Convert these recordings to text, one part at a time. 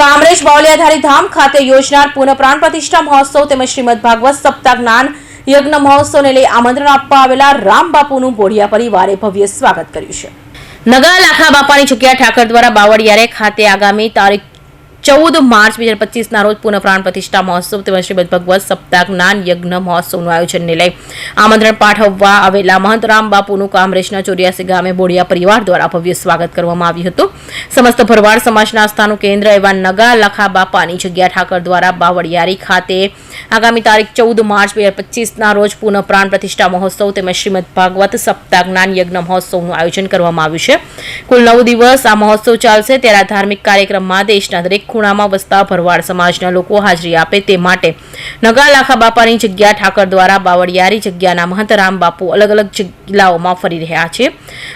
કામરેજ બાવલિયાધારી ધામ ખાતે યોજનાર પુનઃ પ્રાણ પ્રતિષ્ઠા મહોત્સવ તેમજ શ્રીમદ ભાગવત સપ્તાહ જ્ઞાન યજ્ઞ મહોત્સવને લઈ આમંત્રણ આપવા આવેલા રામ બાપુનું બોડિયા પરિવારે ભવ્ય સ્વાગત કર્યું છે. નગર લાખા બાપાની જગ્યા ઠાકર દ્વારા બાવળિયારે ખાતે આગામી તારીખ ચૌદ માર્ચ બે હજાર પચીસના રોજ પુનઃ પ્રાણ પ્રતિષ્ઠા મહોત્સવ તેમજ શ્રીમદ ભગવત સપ્તાહ જ્ઞાન યજ્ઞ મહોત્સવનું આયોજનને લઈ આમંત્રણ પાઠવવા આવેલા મહંત રામ બાપુનું કામરેજના ચોર્યાસી ગામે બોડિયા પરિવાર દ્વારા ભવ્ય સ્વાગત કરવામાં આવ્યું હતું. સમસ્ત ભરવાડ સમાજના આસ્થાનું કેન્દ્ર એવા નગા લખા બાપાની જગ્યા ઠાકર દ્વારા બાવળિયારી ખાતે આગામી તારીખ ચૌદ માર્ચ બે હજાર પચીસના રોજ પુનઃ પ્રાણ પ્રતિષ્ઠા મહોત્સવ તેમજ શ્રીમદ ભાગવત સપ્તાહ જ્ઞાન યજ્ઞ મહોત્સવનું આયોજન કરવામાં આવ્યું છે. કુલ નવ દિવસ આ મહોત્સવ ચાલશે. ત્યારે ધાર્મિક કાર્યક્રમમાં દેશના દરેક ખૂણામાં વસતા ભરવાડ સમાજના લોકો હાજરી આપે તે માટે નગા લાખા બાપાની જગ્યા ઠાકર દ્વારા બાવળિયારી જગ્યાના મહંત રામ બાપુ અલગ અલગ જિલ્લાઓમાં ફરી રહ્યા છે.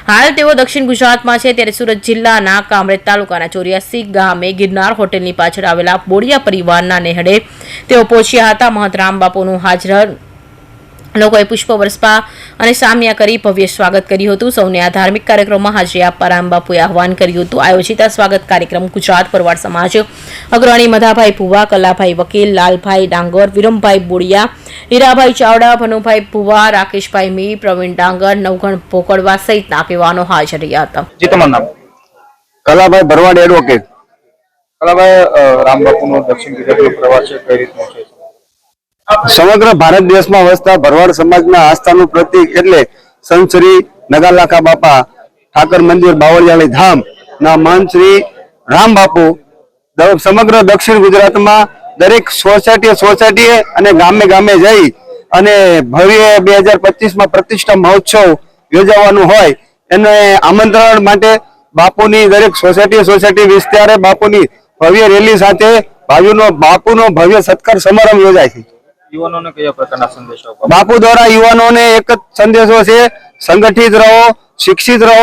હાલ તેઓ દક્ષિણ ગુજરાતમાં છે ત્યારે સુરત જિલ્લાના કામરેજ તાલુકાના ચોર્યાસી ગામે ગિરનાર હોટેલની પાછળ આવેલા બોડિયા પરિવારના નેહડે તેઓ પહોંચ્યા હતા. મહંત રામ બાપુનું હાજર લોકોએ પુષ્પ વર્ષપા અને સામ્યા કરી ભવ્ય સ્વાગત કર્યું હતું. સૌને આ ધાર્મિક કાર્યક્રમમાં હાજરી આપવા રામબાપુએ આહવાન કર્યું હતું. આયોજિત આ સ્વાગત કાર્યક્રમ ગુજરાત પરવાડ સમાજ અગ્રણી મધાભાઈ ભુવા કલાભાઈ વકીલ લાલભાઈ ડાંગર વિરમભાઈ બોડિયા હીરાભાઈ ચાવડા ભનુભાઈ ભુવા રાકેશભાઈ મી પ્રવીણ ડાંગર નવગણ ભોકડવા સહિતના આગેવાનો હાજર રહ્યા હતા. જી તમારું નામ? કલાભાઈ ભરવાડ એડવોકેટ કલાભાઈ અ, રામ દક્ષિણ ગુજરાતનો પ્રવાસ છે કઈ રીતનો છે? સમગ્ર ભારત દેશમાં વસતા ભરવાડ સમાજના આસ્થાનું પ્રતીક એટલે સંત શ્રી નગાલાખા બાપા, ઠાકર મંદિર, બાવળિયાળી ધામ, ના મહંત શ્રી રામ બાપુ. સમગ્ર દક્ષિણ ગુજરાતમાં દરેક સોસાયટી સોસાયટીએ અને ગામે ગામે જઈ અને ભવ્ય બે હજાર પચીસમાં પ્રતિષ્ઠા મહોત્સવ યોજાવાનું હોય એને આમંત્રણ માટે બાપુની દરેક સોસાયટી સોસાયટી વિસ્તારે બાપુની ભવ્ય રેલી સાથે ભાવિનો બાપુનો ભવ્ય સત્કાર સમારંભ યોજાય છે. યુવાનોને કયા પ્રકારના સંદેશો બાપુ દ્વારા યુવાનોને એક જ સંદેશો છે સંગઠિત રહો શિક્ષિત રહો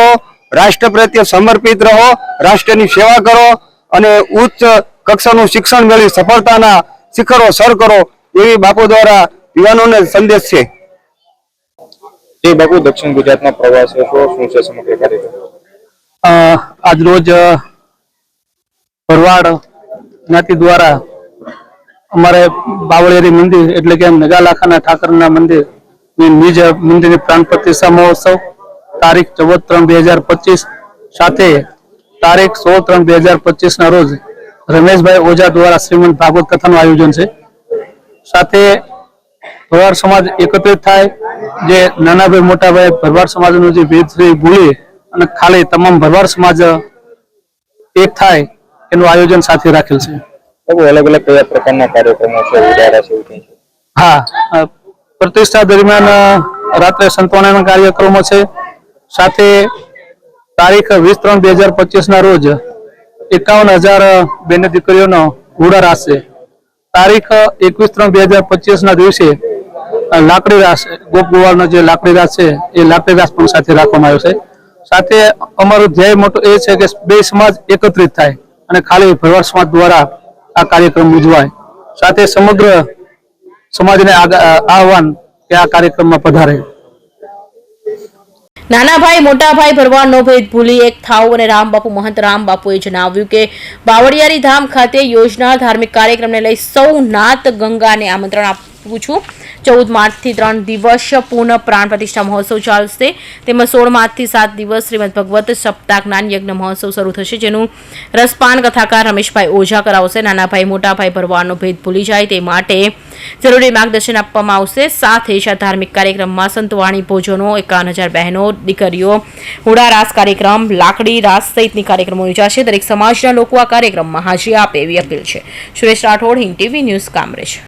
રાષ્ટ્ર પ્રત્યે સમર્પિત રહો રાષ્ટ્રની સેવા કરો અને ઉચ્ચ કક્ષાનું શિક્ષણ મેળવી સફળતાના શિખરો સર કરો એવી બાપુ દ્વારા યુવાનોને સંદેશ છે. જે બાપુ દક્ષિણ ગુજરાતના પ્રવાસે છો શું છે સમગ્ર કાર્યક્રમ? અ, આજરોજ ભરવાડ જ્ઞાતિ દ્વારા અમારે બાવળિયારી મંદિર, એટલે કે નગાલાખાના ઠાકરના મંદિર નિજ મંદિરની પ્રાણ પ્રતિષ્ઠા મહોત્સવ તારીખ ચૌદ ત્રણ બે હજાર પચીસ, સાથે તારીખ સોળ ત્રણ બે હજાર પચીસ ના રોજ રમેશભાઈ ઓઝા દ્વારા શ્રીમંત ભાગવત કથાનું આયોજન છે. સાથે ભરવાડ સમાજ એકત્રિત થાય, જે નાનાભાઈ, મોટાભાઈ ભરવાડ સમાજનું જે ભેદ છે એ ભૂલી અને ખાલી તમામ ભરવાડ સમાજ એક થાય, એનું આયોજન સાથે રાખેલ છે. બાપુ અલગ અલગ કયા પ્રકારના કાર્યક્રમો છે ઉજારા છે હા પ્રતિષ્ઠા દરમિયાન રાત્રે સંતવાણાના કાર્યક્રમો છે. સાથે તારીખ વીસ ત્રણ બે હજાર પચીસ ના રોજ એકાવન હજાર બેન દીકરીઓનો ઘોડા રાસ છે તારીખ એકવીસ ત્રણ બે હજાર પચીસ ના દિવસે લાકડી રાસ ગોપ ગોવાળનો જે લાકડી રાસ છે, એ લાકડી રાસ પણ સાથે રાખવામાં આવ્યો છે. સાથે અમારું ધ્યેય મોટું એ છે કે બે સમાજ એકત્રિત થાય અને ખાલી ભરવાડ સમાજ દ્વારા આ કાર્યક્રમ ઉજવાય. સાથે સમગ્ર સમાજને આહવાન કે આ કાર્યક્રમમાં પધારે. નાના ભાઈ મોટા ભાઈ ભરવાડનો ભેદ ભૂલી એક થાવ અને રામબાપુ મહંત રામબાપુએ જણાવ્યું કે બાવળિયારી ધામ ખાતે યોજના ધાર્મિક કાર્યક્રમને લઈ સૌ નાત ગંગાને આમંત્રણ આપું છું. ચૌદ માર્ચથી ત્રણ દિવસ પૂર્ણ પ્રાણ પ્રતિષ્ઠા મહોત્સવ ચાલશે. તેમજ સોળ માર્ચથી સાત દિવસ શ્રીમદ ભગવત સપ્તાહ જ્ઞાન યજ્ઞ મહોત્સવ શરૂ થશે, જેનું રસપાન કથાકાર રમેશભાઈ ઓઝા કરાવશે. નાના ભાઈ મોટા ભાઈ ભરવાડનો ભેદ ભૂલી જાય તે માટે જરૂરી માર્ગદર્શન આપવામાં આવશે. સાથે જ ધાર્મિક કાર્યક્રમમાં સંતવાણી ભોજનો, એકાવન હજાર બહેનો, દીકરીઓ, હુડા રાસ કાર્યક્રમ, લાકડી રાસ સહિતની કાર્યક્રમો યોજાશે. દરેક સમાજના લોકો આ કાર્યક્રમમાં હાજરી આપે એવી અપીલ છે. Suresh Rathod, Hind TV news, Kamrej.